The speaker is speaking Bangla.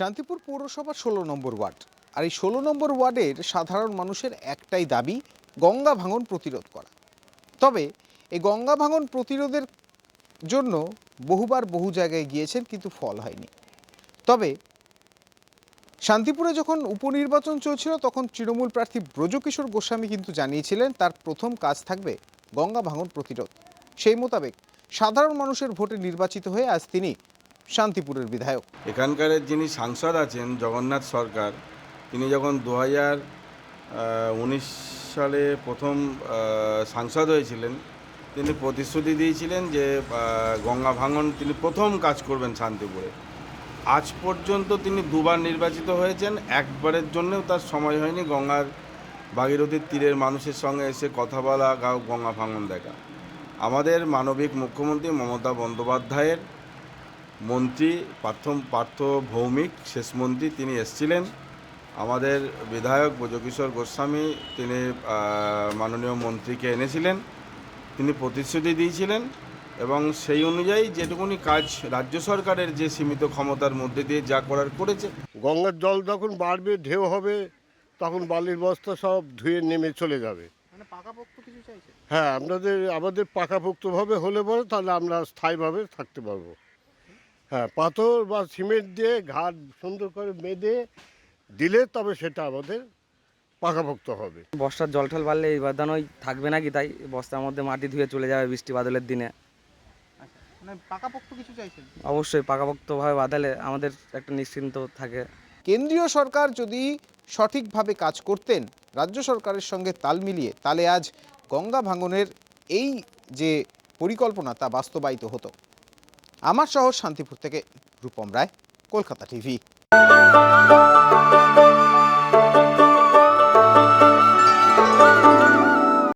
শান্তিপুর পৌরসভা ষোলো নম্বর ওয়ার্ড। আর এই ষোলো নম্বর ওয়ার্ডের সাধারণ মানুষের একটাই দাবি, গঙ্গা ভাঙন প্রতিরোধ করা। তবে এই গঙ্গা ভাঙন প্রতিরোধের জন্য বহুবার বহু জায়গায় গিয়েছেন, কিন্তু ফল হয়নি। তবে শান্তিপুরে যখন উপনির্বাচন চলছিল, তখন তৃণমূল প্রার্থী ব্রজকিশোর গোস্বামী কিন্তু জানিয়েছিলেন, তার প্রথম কাজ থাকবে গঙ্গা ভাঙন প্রতিরোধ। সেই মোতাবেক সাধারণ মানুষের ভোটে নির্বাচিত হয়ে আজ তিনি শান্তিপুরের বিধায়ক। এখানকার যিনি সাংসদ আছেন জগন্নাথ সরকার, তিনি যখন দু উনিশ সালে প্রথম সাংসদ হয়েছিলেন, তিনি প্রতিশ্রুতি দিয়েছিলেন যে গঙ্গা ভাঙন তিনি প্রথম কাজ করবেন শান্তিপুরে। আজ পর্যন্ত তিনি দুবার নির্বাচিত হয়েছেন, একবারের জন্যও তার সময় হয়নি গঙ্গার ভাগীরথীর তীরের মানুষের সঙ্গে এসে কথা বলা গঙ্গা ভাঙন দেখা। আমাদের মানবিক মুখ্যমন্ত্রী মমতা বন্দ্যোপাধ্যায়ের মন্ত্রী পার্থ পার্থ ভৌমিক শেষ মন্ত্রী তিনি এসছিলেন। আমাদের বিধায়ক ব্রজকিশোর গোস্বামী তিনি মাননীয় মন্ত্রীকে এনেছিলেন। তিনি প্রতিশ্রুতি দিয়েছিলেন এবং সেই অনুযায়ী যেটুকুনি কাজ রাজ্য সরকারের যে সীমিত ক্ষমতার মধ্যে দিয়ে যা করার করেছে। গঙ্গার জল যখন বাড়বে ঢেউ হবে তখন বালির বস্তা সব ধুয়ে নেমে চলে যাবে। মানে পাকাপোক্ত কিছু চাইছে হ্যাঁ আপনাদের আমাদের পাকাপোক্তভাবে হলে পরে তাহলে আমরা স্থায়ীভাবে থাকতে পারব। হ্যাঁ পাথর বা সিমেন্ট দিয়ে ঘাট সুন্দর করে বেঁধে দিলে তবে সেটা আমাদের পাকাপোক্ত হবে। বর্ষার জল ঠল বাড়লে এই বাদানোই থাকবে নাকি তাই? বস্তার মধ্যে মাটি ধুয়ে চলে যাবে বৃষ্টি বাদলের দিনে। মানে পাকাপোক্ত কিছু চাইছেন? অবশ্যই পাকাপোক্তভাবে বাদালে আমাদের একটা নিশ্চিন্ত থাকে। কেন্দ্রীয় সরকার যদি সঠিকভাবে কাজ করতেন রাজ্য সরকারের সঙ্গে তাল মিলিয়ে তাহলে আজ গঙ্গা ভাঙনের এই যে পরিকল্পনা তা বাস্তবায়িত হতো। আমার শহর শান্তিপুর থেকে রূপম রায় কলকাতা টিভি।